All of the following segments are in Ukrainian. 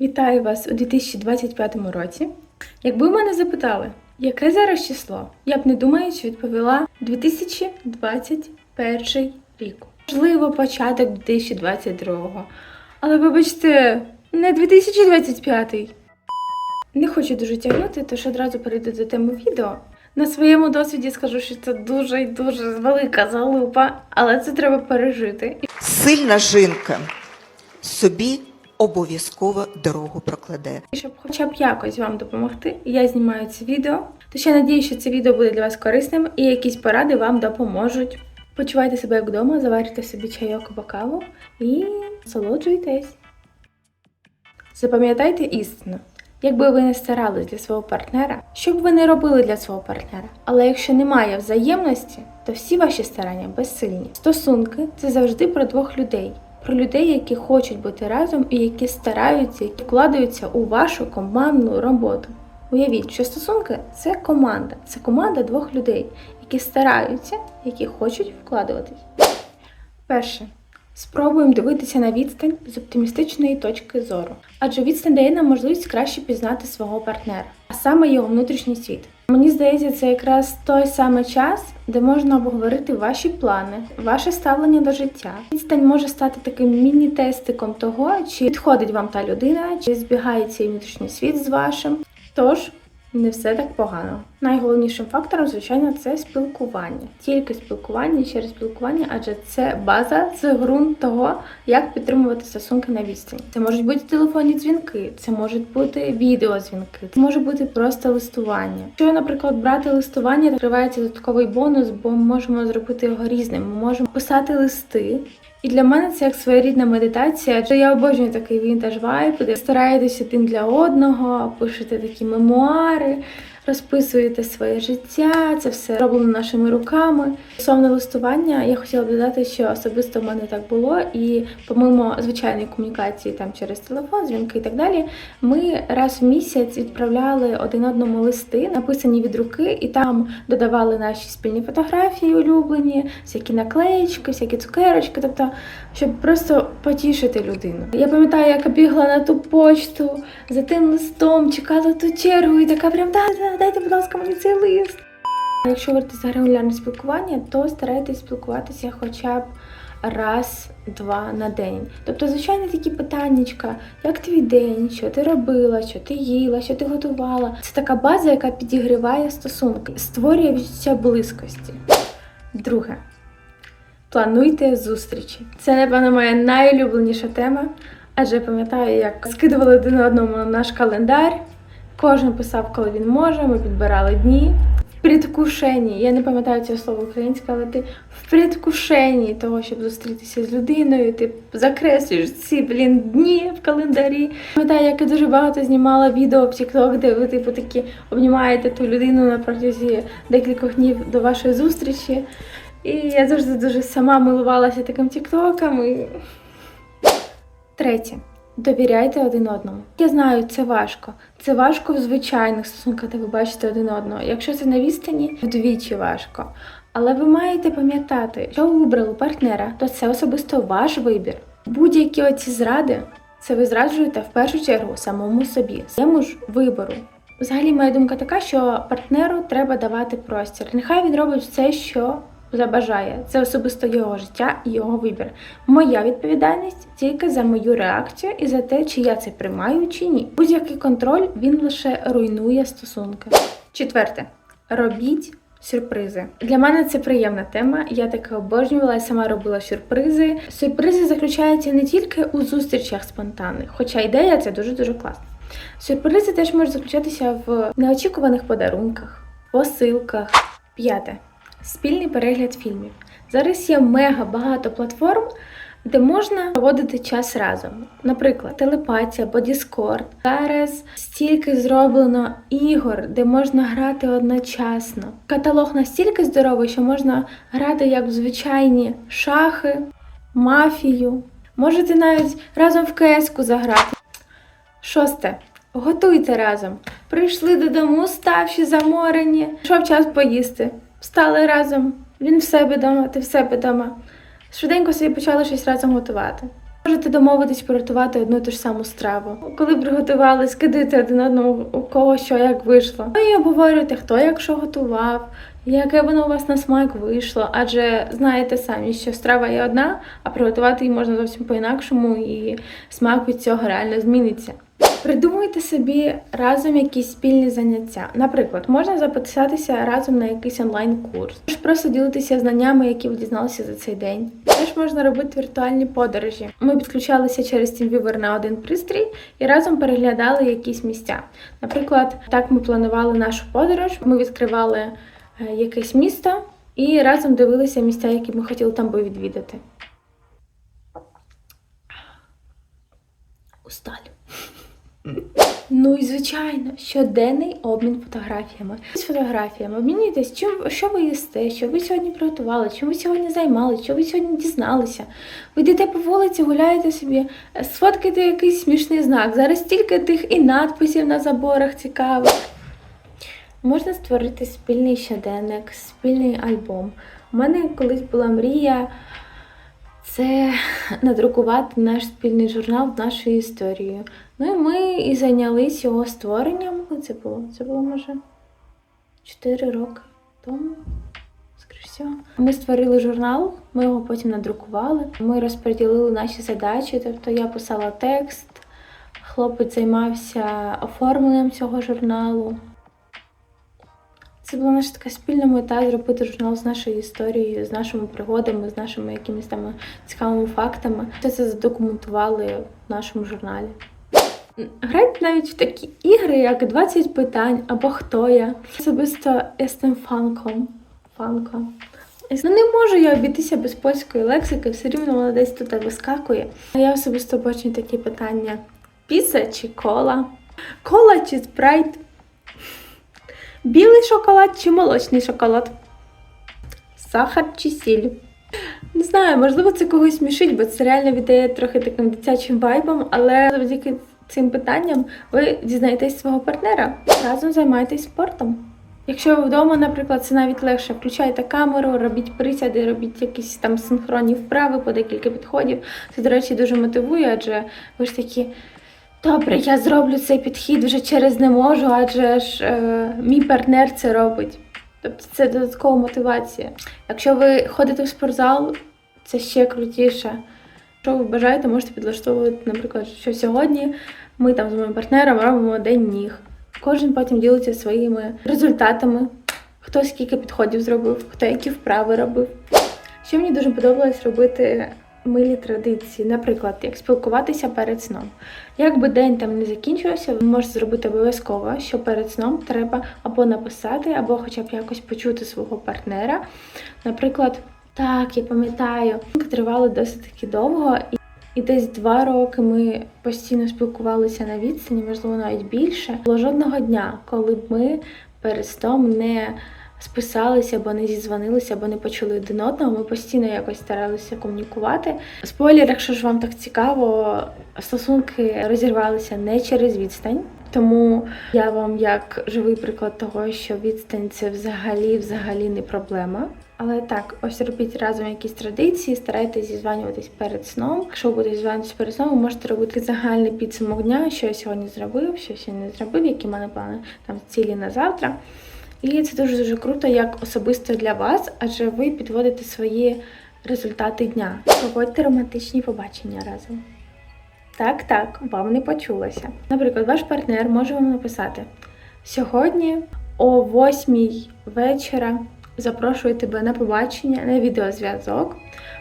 Вітаю вас у 2025 році. Якби мене запитали, яке зараз число, я б не думаючи відповіла 2021 рік. Можливо, початок 2022. Але вибачте, не 2025. Не хочу дуже тягнути, тож одразу перейду до теми відео. На своєму досвіді скажу, що це дуже дуже велика залупа, але це треба пережити. Сильна жінка собі обов'язково дорогу прокладе. Щоб хоча б якось вам допомогти, я знімаю це відео. То ще надію, що це відео буде для вас корисним і якісь поради вам допоможуть. Почувайте себе як вдома, заварюйте собі чайок або каву і насолоджуйтесь. Запам'ятайте істину. Якби ви не старались для свого партнера, що б ви не робили для свого партнера, але якщо немає взаємності, то всі ваші старання безсильні. Стосунки це завжди про двох людей, про людей, які хочуть бути разом і які стараються, які вкладаються у вашу командну роботу. Уявіть, що стосунки це команда, це команда двох людей, які стараються, які хочуть вкладуватись. Перше. Спробуємо дивитися на відстань з оптимістичної точки зору, адже відстань дає нам можливість краще пізнати свого партнера, а саме його внутрішній світ. Мені здається, це якраз той самий час, де можна обговорити ваші плани, ваше ставлення до життя. Відстань може стати таким міні-тестиком того, чи підходить вам та людина, чи збігається внутрішній світ з вашим. Тож не все так погано. Найголовнішим фактором, звичайно, це спілкування. Тільки спілкування через спілкування, адже це база, це ґрунт того, як підтримувати стосунки на відстані. Це можуть бути телефонні дзвінки, це можуть бути відеодзвінки, це може бути просто листування. Якщо, наприклад, брати листування, відкривається додатковий бонус, бо ми можемо зробити його різним. Ми можемо писати листи. І для мене це як своєрідна медитація, адже я обожнюю такий вінтаж вайб, де стараєтеся один для одного, пишете такі мемуари, розписуєте своє життя, це все роблено нашими руками. Стосовно листування, я хотіла б додати, що особисто в мене так було, і помимо звичайної комунікації там через телефон, дзвінки і так далі, ми раз в місяць відправляли один одному листи, написані від руки, і там додавали наші спільні фотографії улюблені, всякі наклеїчки, всякі цукерочки, тобто, щоб просто потішити людину. Я пам'ятаю, як бігла на ту почту за тим листом, чекала ту чергу і така прям да, дайте, будь ласка, мені цей лист. Якщо говорити за регулярне спілкування, то старайтесь спілкуватися хоча б раз-два на день. Тобто, звичайно, такі питаннячка, як твій день, що ти робила, що ти їла, що ти готувала. Це така база, яка підігріває стосунки, створює відчуття близькості. Друге. Плануйте зустрічі. Це, напевно, моя найулюбленіша тема, адже пам'ятаю, як скидували один одному наш календар. Кожен писав, коли він може, ми підбирали дні. В предвкушенні, я не пам'ятаю цього слова українське, але ти в предвкушенні того, щоб зустрітися з людиною, ти закреслюєш ці блін дні в календарі. Пам'ятаю, як я дуже багато знімала відео в TikTok, де ви типу такі обнімаєте ту людину на протязі декількох днів до вашої зустрічі. І я завжди дуже сама милувалася таким тіктоком. І... Третє. Довіряйте один одному. Я знаю, це важко. Це важко в звичайних стосунках, де ви бачите один одного. Якщо це на відстані, вдвічі важко. Але ви маєте пам'ятати, що ви вибрали партнера, то це особисто ваш вибір. Будь-які оці зради, це ви зраджуєте в першу чергу самому собі, своєму ж вибору. Взагалі, моя думка така, що партнеру треба давати простір. Нехай він робить все, що забажає. Це особисто його життя і його вибір. Моя відповідальність тільки за мою реакцію і за те, чи я це приймаю, чи ні. Будь-який контроль він лише руйнує стосунки. Четверте, робіть. Сюрпризи для мене це приємна тема. Я таке обожнювала, я сама робила сюрпризи. Сюрпризи заключаються не тільки у зустрічах спонтанних, хоча ідея це дуже дуже класна. Сюрпризи теж можуть заключатися в неочікуваних подарунках, посилках. П'яте спільний перегляд фільмів. Зараз є мега багато платформ, де можна проводити час разом. Наприклад, телепатія або Discord. Зараз стільки зроблено ігор, де можна грати одночасно. Каталог настільки здоровий, що можна грати як в звичайні шахи, мафію. Можете навіть разом в КС-ку заграти. Шосте. Готуйте разом. Прийшли додому, ставші заморені. Пішов час поїсти. Встали разом. Він в себе вдома, ти в себе вдома. Швиденько собі почали щось разом готувати. Можете домовитись приготувати одну ту ж саму страву. Коли приготували, скидуєте один одному у кого що як вийшло. Ну і обговорюєте, хто як що готував, яке воно у вас на смак вийшло. Адже знаєте самі, що страва є одна, а приготувати її можна зовсім по-інакшому, і смак від цього реально зміниться. Придумуйте собі разом якісь спільні заняття. Наприклад, можна записатися разом на якийсь онлайн-курс, просто ділитися знаннями, які ви дізналися за цей день. Теж можна робити віртуальні подорожі. Ми підключалися через TeamViewer на один пристрій і разом переглядали якісь місця. Наприклад, так ми планували нашу подорож. Ми відкривали е, якесь місто і разом дивилися місця, які ми хотіли там би відвідати. Усталю. Ну і звичайно, щоденний обмін фотографіями. З фотографіями обмінюйтесь, чим що ви їсте, що ви сьогодні приготували, чим ви сьогодні займалися, що ви сьогодні дізналися. Ви йдете по вулиці, гуляєте собі, е, сфоткайте якийсь смішний знак. Зараз стільки тих і надписів на заборах цікавих. Можна створити спільний щоденник, спільний альбом. У мене колись була мрія це надрукувати наш спільний журнал нашою історією. Ну і ми і зайнялись його створенням. Це було? Це було може 4 роки тому. Ми створили журнал, ми його потім надрукували. Ми розподілили наші задачі. Тобто я писала текст, хлопець займався оформленням цього журналу. Це була наша така спільна мета зробити журнал з нашою історією, з нашими пригодами, з нашими якимись там цікавими фактами. Все це задокументували в нашому журналі. Грайте навіть в такі ігри, як 20 питань або хто я. Особисто я з тим фанком. Фанком. Ну, не можу я обійтися без польської лексики, все рівно вона десь тут вискакує. Я особисто бачу такі питання: піца чи кола? Кола чи спрайт? Білий шоколад чи молочний шоколад? Сахар чи сіль? Не знаю, можливо, це когось смішить, бо це реально віддає трохи таким дитячим вайбом, але завдяки цим питанням ви дізнаєтесь свого партнера. Разом займайтесь спортом. Якщо ви вдома, наприклад, це навіть легше. Включайте камеру, робіть присяди, робіть якісь там синхронні вправи по декілька підходів. Це, до речі, дуже мотивує, адже ви ж такі. Добре, я зроблю цей підхід вже через не можу, адже ж е, мій партнер це робить. Тобто це додаткова мотивація. Якщо ви ходите в спортзал, це ще крутіше. Якщо ви бажаєте, можете підлаштовувати, наприклад, що сьогодні ми там з моїм партнером робимо день ніг. Кожен потім ділиться своїми результатами, хто скільки підходів зробив, хто які вправи робив. Що мені дуже подобалось робити милі традиції, наприклад, як спілкуватися перед сном. Як би день там не закінчувався, ви можете зробити обов'язково, що перед сном треба або написати, або хоча б якось почути свого партнера. Наприклад, так, я пам'ятаю, тривали досить таки довго, і десь два роки ми постійно спілкувалися на відстані, можливо, навіть більше. Було жодного дня, коли б ми перед сном не списалися або не зізвонилися, або не почули один одного. Ми постійно якось старалися комунікувати. Спойлер, якщо ж вам так цікаво, стосунки розірвалися не через відстань. Тому я вам як живий приклад того, що відстань це взагалі взагалі не проблема. Але так, ось робіть разом якісь традиції, старайтесь зізванюватись перед сном. Якщо будете зізванюватись перед сном, ви можете робити загальний підсумок дня, що я сьогодні зробив, що я сьогодні не зробив, які в мене плани там цілі на завтра. І це дуже дуже круто, як особисто для вас, адже ви підводите свої результати дня. Проводьте романтичні побачення разом. Так, так, вам не почулося. Наприклад, ваш партнер може вам написати: сьогодні о 8 вечора запрошую тебе на побачення, на відеозв'язок.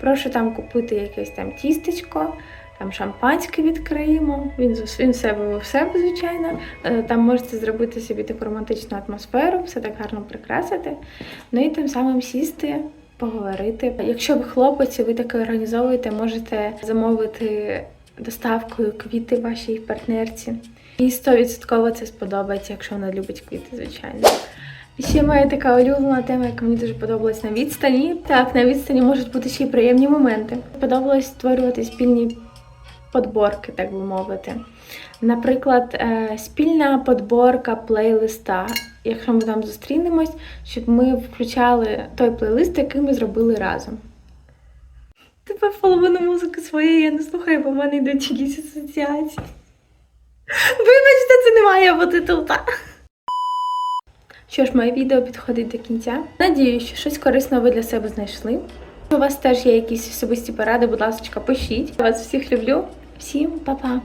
Прошу там купити якесь там тістечко, там шампанське відкриємо. Він він себе в себе, звичайно. Е, Там можете зробити собі таку романтичну атмосферу, все так гарно прикрасити. Ну і тим самим сісти. Поговорити. Якщо ви хлопець, ви таке організовуєте, можете замовити доставкою квіти вашій партнерці. І 100% це сподобається, якщо вона любить квіти, звичайно. І ще моя така улюблена тема, яка мені дуже подобалась на відстані. Так, на відстані можуть бути ще й приємні моменти. Подобалось створювати спільні подборки, так би мовити. Наприклад, е, спільна подборка плейлиста. Якщо ми там зустрінемось, щоб ми включали той плейлист, який ми зробили разом. Тепер половину музики своєї я не слухаю, бо в мене йдуть якісь асоціації. Вибачте, це не має бути тут. Що ж, моє відео підходить до кінця. Надіюсь, що щось корисне ви для себе знайшли. У вас теж є якісь особисті поради, будь ласка, пишіть. Я вас всіх люблю. Всім па-па!